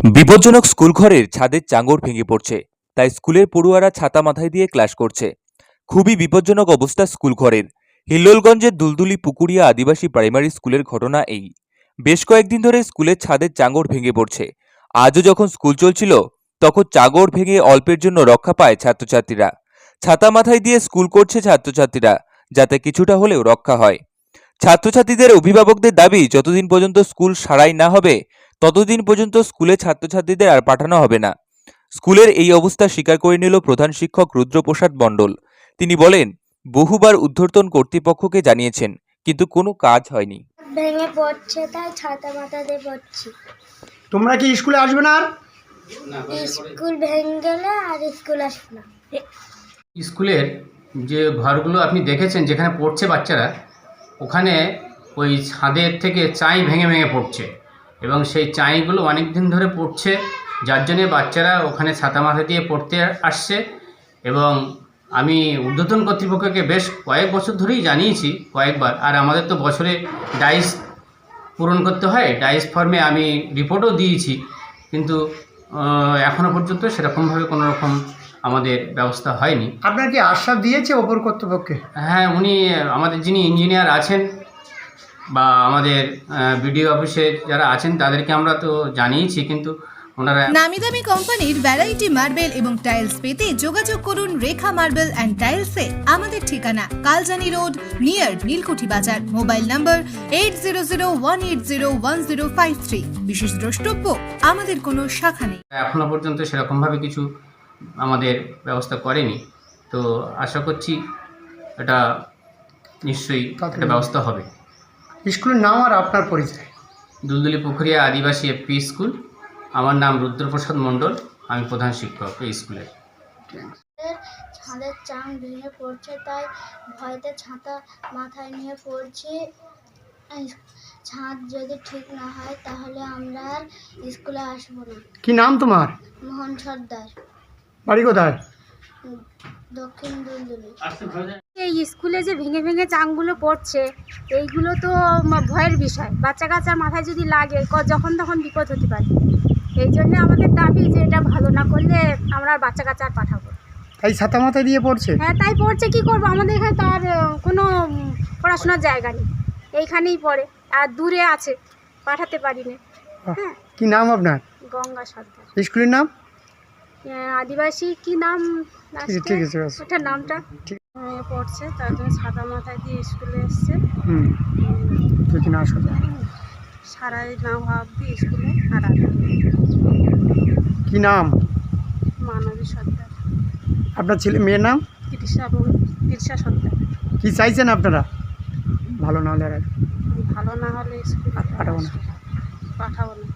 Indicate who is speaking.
Speaker 1: বিপজ্জনক স্কুল ঘরের ছাদের চাঙড় ভেঙে পড়ছে। তাই স্কুলের পড়ুয়ারা ছাতা মাথায় দিয়ে ক্লাস করছে। খুবই বিপজ্জনক অবস্থা স্কুল ঘরের হিল্লোলগঞ্জের দুলদুলি পুকুরিয়া আদিবাসী প্রাইমারি স্কুলের ঘটনা এই। বেশ কয়েকদিন ধরে স্কুলের ছাদের চাঙড় ভেঙে পড়ছে। আজও যখন স্কুল চলছিল, তখন চাঙড় ভেঙে অল্পের জন্য রক্ষা পায় ছাত্রছাত্রীরা। ছাতা মাথায় দিয়ে স্কুল করছে ছাত্রছাত্রীরা, যাতে কিছুটা হলেও রক্ষা হয়। ছাত্রছাত্রীদের অভিভাবকদের দাবি, যতদিন পর্যন্ত স্কুল সারাই না হবে ততদিন পর্যন্ত স্কুলে ছাত্রছাত্রীদের আর পাঠানো হবে না। স্কুলের এই অবস্থা স্বীকার করে নিল প্রধান শিক্ষক রুদ্রপ্রসাদ মণ্ডল। তিনি বলেন বহুবার ঊর্ধ্বতন কর্তৃপক্ষকে জানিয়েছেন কিন্তু কোনো কাজ হয়নি।
Speaker 2: ভেঙে পড়ছে তাই ছাতা মাথা দিয়ে পড়ছি।
Speaker 3: তোমরা কি স্কুলে আসবে না আর?
Speaker 2: স্কুল ভেঙে গেলে আর স্কুল আসব না।
Speaker 4: স্কুলের যে ঘরগুলো আপনি দেখেছেন যেখানে পড়ছে বাচ্চারা ওখানে ওই ছাদের থেকে চাই ভেঙে ভেঙে পড়ছে। এবং সেই চাইগুলো অনেক দিন ধরে পড়ছে। যার জন্যে বাচ্চারা ওখানে ছাতা মাথা দিয়ে পড়তে আসছে এবং আমি ঊর্ধ্বতন কর্তৃপক্ষকে বেশ কয়েক বছর ধরেই জানিয়েছি কয়েকবার। আর আমাদের তো বছরে ডাইস পূরণ করতে হয় ডাইস ফর্মে আমি রিপোর্টও দিয়েছি। কিন্তু এখনও পর্যন্ত সেরকমভাবে কোনো রকম আমাদের ব্যবস্থা হয়নি।
Speaker 3: আপনার কি আশ্বাস দিয়েছে ওপর কর্তৃপক্ষে
Speaker 4: হ্যাঁ উনি আমাদের যিনি ইঞ্জিনিয়ার আছেন বা আমাদের বিডিও অফিসে যারা আছেন তাদেরকে আমরা তো জানিয়েছি কিন্তু ওনারা
Speaker 5: নামি দামি কোম্পানির ভ্যারাইটি মার্বেল এবং টাইলস পেতে যোগাযোগ করুন রেখা মার্বেল অ্যান্ড টাইলসে আমাদের ঠিকানা কালজানি রোড নিয়ার নীলকুঠি বাজার। Mobile number eight zero zero one eight zero one zero five three বিশেষ দ্রষ্টব্য আমাদের কোনো শাখা নেই।
Speaker 4: এখনও পর্যন্ত সেরকমভাবে কিছু আমাদের ব্যবস্থা করেনি। তো আশা করছি এটা নিশ্চয়ই একটা ব্যবস্থা হবে।
Speaker 3: স্কুলের নাম আর আপনার পরিচয়?
Speaker 4: Dulduli Pukuria Adivasi FP school. আমার নাম রুদ্রপ্রসাদ মণ্ডল। আমি প্রধান শিক্ষক এই স্কুলের।
Speaker 2: ছাদের চাং ভেঙে পড়ছে তাই ভয়তে ছাতা মাথায় নিয়ে পড়ছি। ছাদ যদি ঠিক না হয় তাহলে আমরা আর স্কুলে আসব না।
Speaker 3: কি নাম তোমার?
Speaker 2: মোহন সর্দার।
Speaker 3: বাড়ি কোথায়?
Speaker 2: দক্ষিণ দুলদুলি।
Speaker 6: এই স্কুলে যে ভেঙে ভেঙে চাংগুলো পড়ছে এইগুলো তো ভয়ের বিষয়। বাচ্চা কাচ্চার মাথায় যদি লাগে যখন তখন বিপদ হতে পারে। এই জন্য আমাদের দাবি যে এটা ভালো না করলে আমরা আর বাচ্চা কাচ্চা আর পাঠাবো
Speaker 3: তাই ছাতা মাথায় দিয়ে পড়ছে?
Speaker 6: হ্যাঁ তাই পড়ছে কি করব? আমাদের এখানে তো আর কোনো পড়াশোনার জায়গা নেই। এইখানেই পড়ে আর দূরে আছে পাঠাতে পারি না। হ্যাঁ।
Speaker 3: কি নাম আপনার?
Speaker 6: গঙ্গা সর্দার।
Speaker 3: স্কুলের নাম?
Speaker 6: আদিবাসী কি নাম?
Speaker 3: ঠিক আছে।
Speaker 6: ওটার নামটা? ভেঙে পড়ছে তার জন্য সাদা মাথায় দিয়ে স্কুলে এসছে।
Speaker 3: হুম। যদি না আসা
Speaker 6: সারাই না ভাব দিয়ে স্কুলে আর
Speaker 3: কি নাম?
Speaker 6: মানবী সর্দার।
Speaker 3: আপনার ছেলে মেয়ের নাম?
Speaker 6: এবং তিরিশা সর্দার।
Speaker 3: কি চাইছেন আপনারা? ভালো না হলে
Speaker 6: ভালো না হলে স্কুলে
Speaker 3: পাঠাবো না।
Speaker 6: পাঠাবো না।